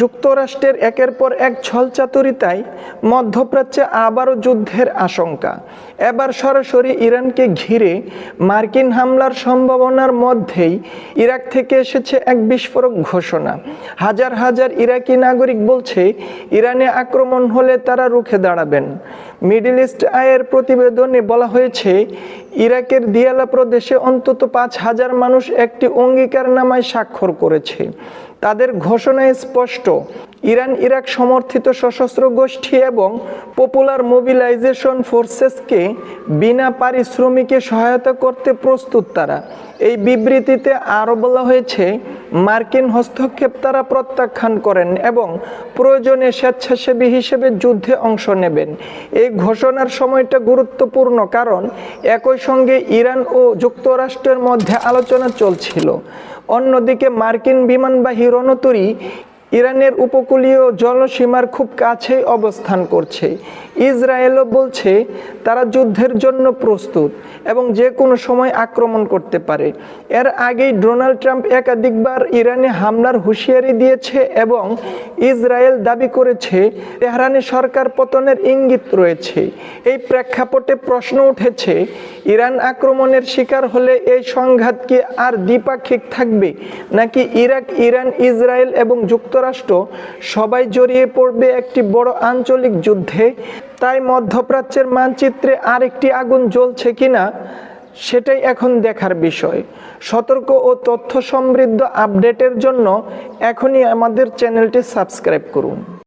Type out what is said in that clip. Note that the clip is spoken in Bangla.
যুক্তরাষ্ট্রের একের পর এক ছলচাতুরিতায় মধ্যপ্রাচ্যে আবারও যুদ্ধের আশঙ্কা। এবার সরাসরি ইরানকে ঘিরে মার্কিন হামলার সম্ভাবনার মধ্যেই ইরাক থেকে এসেছে এক বিস্ফোরক ঘোষণা। হাজার হাজার ইরাকি নাগরিক বলছে, ইরানে আক্রমণ হলে তারা রুখে দাঁড়াবেন। মিডল ইস্ট আয়ের প্রতিবেদনে বলা হয়েছে, ইরাকের দিয়ালা প্রদেশে অন্তত পাঁচ হাজার মানুষ একটি অঙ্গীকারনামায় স্বাক্ষর করেছে। তাদের ঘোষণায় স্পষ্ট, ইরান ইরাক সমর্থিত সশস্ত্র গোষ্ঠী এবং পপুলার মোবিলাইজেশন ফোর্সেসকে বিনা পারিশ্রমিকে সহায়তা করতে প্রস্তুত তারা। এই বিবৃতিতে আরও বলা হয়েছে মার্কিন হস্তক্ষেপ তারা প্রত্যাখ্যান করেন এবং প্রয়োজনে স্বেচ্ছাসেবী হিসেবে যুদ্ধে অংশ নেবেন। এই ঘোষণার সময়টা গুরুত্বপূর্ণ কারণ একই সঙ্গে ইরান ও যুক্তরাষ্ট্রের মধ্যে আলোচনা চলছিল। অন্যদিকে মার্কিন বিমানবাহী রণতরী ইরানের উপকূলীয় জলসীমার খুব কাছেই অবস্থান করছে। ইসরায়েলও বলছে, তারা যুদ্ধের জন্য প্রস্তুত এবং যে কোনো সময় আক্রমণ করতে পারে। এর আগেই ডোনাল্ড ট্রাম্প একাধিকবার ইরানে হামলার হুঁশিয়ারি দিয়েছে এবং ইসরায়েল দাবি করেছে, তেহরানি সরকার পতনের ইঙ্গিত রয়েছে। এই প্রেক্ষাপটে প্রশ্ন উঠেছে, ইরান আক্রমণের শিকার হলে এই সংঘাত কি আর দ্বিপাক্ষিক থাকবে? নাকি ইরাক, ইরান, ইসরায়েল এবং যুক্তরাষ্ট্র সবাই জড়িয়ে পড়বে একটি বড় আঞ্চলিক যুদ্ধে। তাই মধ্যপ্রাচ্যের মানচিত্রে আরেকটি আগুন জ্বলছে কিনা, সেটাই এখন দেখার বিষয়। সতর্ক ও তথ্য সমৃদ্ধ আপডেটের জন্য এখনই আমাদের চ্যানেলটি সাবস্ক্রাইব করুন।